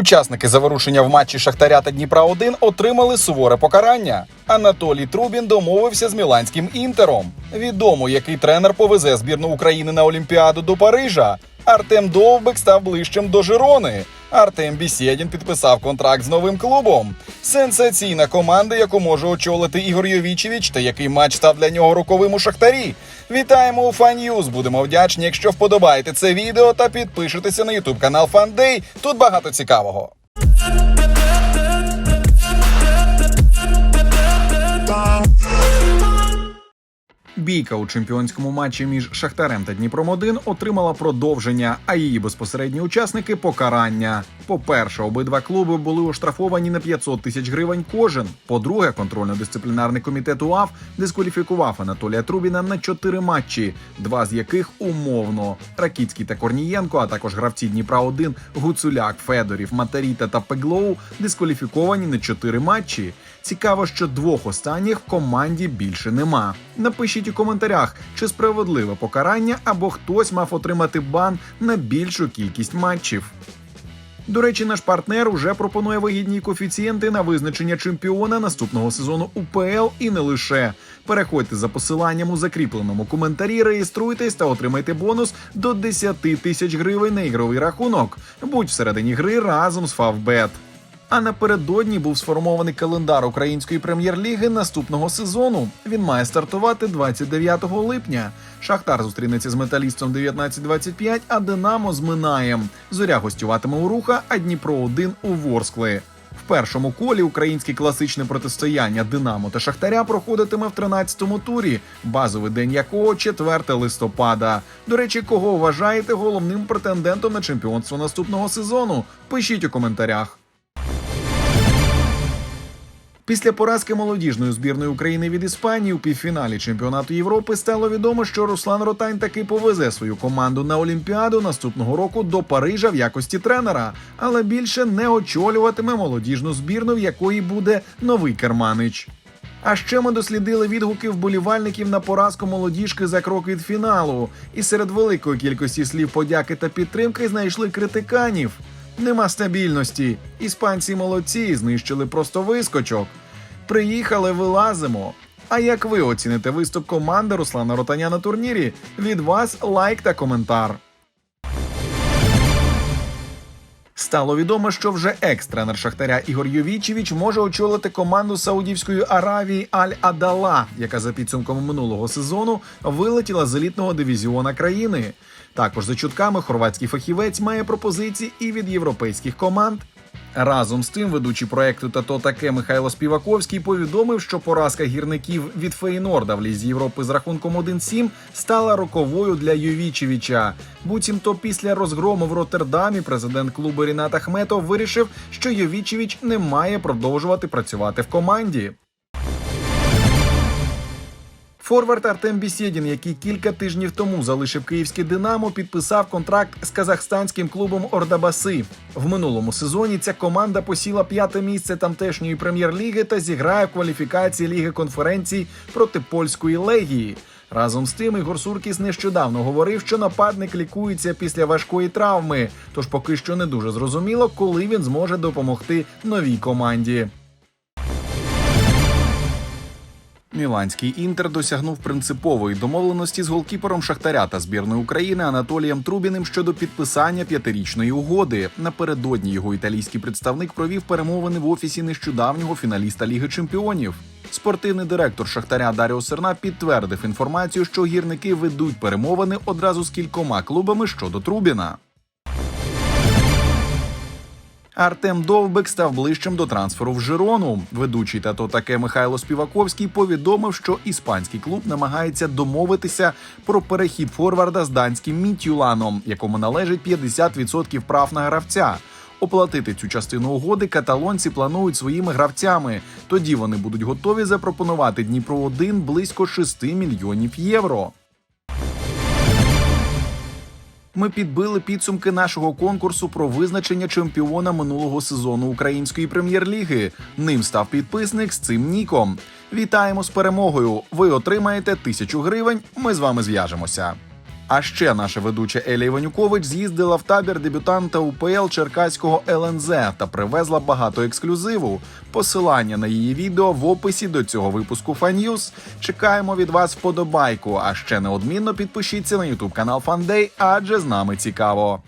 Учасники заворушення в матчі Шахтаря та Дніпра 1 отримали суворе покарання. Анатолій Трубін домовився з міланським інтером. Відомо, який тренер повезе збірну України на Олімпіаду до Парижа. Артем Довбик став ближчим до Жирони. Артем Бісєдін підписав контракт з новим клубом. Сенсаційна команда, яку може очолити Ігор Йовічевич, та який матч став для нього роковим у Шахтарі. Вітаємо у Фан'юз. Будемо вдячні, якщо вподобаєте це відео та підпишетеся на ютуб канал Фандей. Тут багато цікавого. Бійка у чемпіонському матчі між Шахтарем та Дніпром 1 отримала продовження, а її безпосередні учасники покарання. По-перше, обидва клуби були оштрафовані на 500 тисяч гривень кожен. По-друге, контрольно-дисциплінарний комітет УАФ дискваліфікував Анатолія Трубіна на 4 матчі, два з яких умовно. Ракіцький та Корнієнко, а також гравці Дніпра 1 Гуцуляк, Федорів, Матаріта та Пеглоу дискваліфіковані на 4 матчі. Цікаво, що двох останніх в команді більше нема. Напишіть у коментарях, чи справедливе покарання або хтось мав отримати бан на більшу кількість матчів. До речі, наш партнер уже пропонує вигідні коефіцієнти на визначення чемпіона наступного сезону УПЛ і не лише. Переходьте за посиланням у закріпленому коментарі, реєструйтесь та отримайте бонус до 10 тисяч гривень на ігровий рахунок. Будь всередині гри разом з Фавбет. А напередодні був сформований календар української прем'єр-ліги наступного сезону. Він має стартувати 29 липня. Шахтар зустрінеться з металістом 19-25, а Динамо з Минаєм. Зоря гостюватиме у руха, а Дніпро 1 у Ворскли. В першому колі українське класичне протистояння Динамо та Шахтаря проходитиме в 13-му турі, базовий день якого 4 листопада. До речі, кого вважаєте головним претендентом на чемпіонство наступного сезону? Пишіть у коментарях. Після поразки молодіжної збірної України від Іспанії у півфіналі чемпіонату Європи стало відомо, що Руслан Ротань таки повезе свою команду на Олімпіаду наступного року до Парижа в якості тренера, але більше не очолюватиме молодіжну збірну, в якої буде новий керманич. А ще ми дослідили відгуки вболівальників на поразку молодіжки за крок від фіналу, і серед великої кількості слів подяки та підтримки знайшли критиканів. Нема стабільності. Іспанці молодці знищили просто вискочок. Приїхали, вилазимо. А як ви оціните виступ команди Руслана Ротаня на турнірі? Від вас лайк та коментар. Стало відомо, що вже екс-тренер Шахтаря Ігор Йовічевич може очолити команду Саудівської Аравії Аль-Адала, яка за підсумками минулого сезону вилетіла з елітного дивізіона країни. Також за чутками хорватський фахівець має пропозиції і від європейських команд. Разом з тим, ведучий проекту «Тато таке Михайло Співаковський повідомив, що поразка гірників від Фейнорда в лізі Європи з рахунком 1-7 стала роковою для Ювічевича. Буцімто після розгрому в Роттердамі президент клубу Рінат Ахметов вирішив, що Йовічевич не має продовжувати працювати в команді. Форвард Артем Бісєдін, який кілька тижнів тому залишив київське Динамо, підписав контракт з казахстанським клубом Ордабаси. В минулому сезоні ця команда посіла п'яте місце тамтешньої прем'єр-ліги та зіграє в кваліфікації Ліги конференцій проти польської легії. Разом з тим Ігор Суркіс нещодавно говорив, що нападник лікується після важкої травми, тож поки що не дуже зрозуміло, коли він зможе допомогти новій команді. Міланський інтер досягнув принципової домовленості з голкіпером Шахтаря та збірної України Анатолієм Трубіним щодо підписання п'ятирічної угоди. Напередодні його італійський представник провів перемовини в офісі нещодавнього фіналіста Ліги Чемпіонів. Спортивний директор Шахтаря Даріо Серна підтвердив інформацію, що гірники ведуть перемовини одразу з кількома клубами щодо Трубіна. Артем Довбик став ближчим до трансферу в Жирону. Ведучий та то таке Михайло Співаковський повідомив, що іспанський клуб намагається домовитися про перехід форварда з данським Мітюланом, якому належить 50% прав на гравця. Оплатити цю частину угоди каталонці планують своїми гравцями. Тоді вони будуть готові запропонувати Дніпро 1 близько 6 мільйонів євро. Ми підбили підсумки нашого конкурсу про визначення чемпіона минулого сезону української прем'єр-ліги. Ним став підписник з цим ніком. Вітаємо з перемогою! Ви отримаєте тисячу гривень. Ми з вами зв'яжемося. А ще наша ведуча Елі Іванюкович з'їздила в табір дебютанта УПЛ Черкаського ЛНЗ та привезла багато ексклюзиву. Посилання на її відео в описі до цього випуску Фан'юз. Чекаємо від вас вподобайку. А ще неодмінно підпишіться на ютуб канал Фандей, адже з нами цікаво.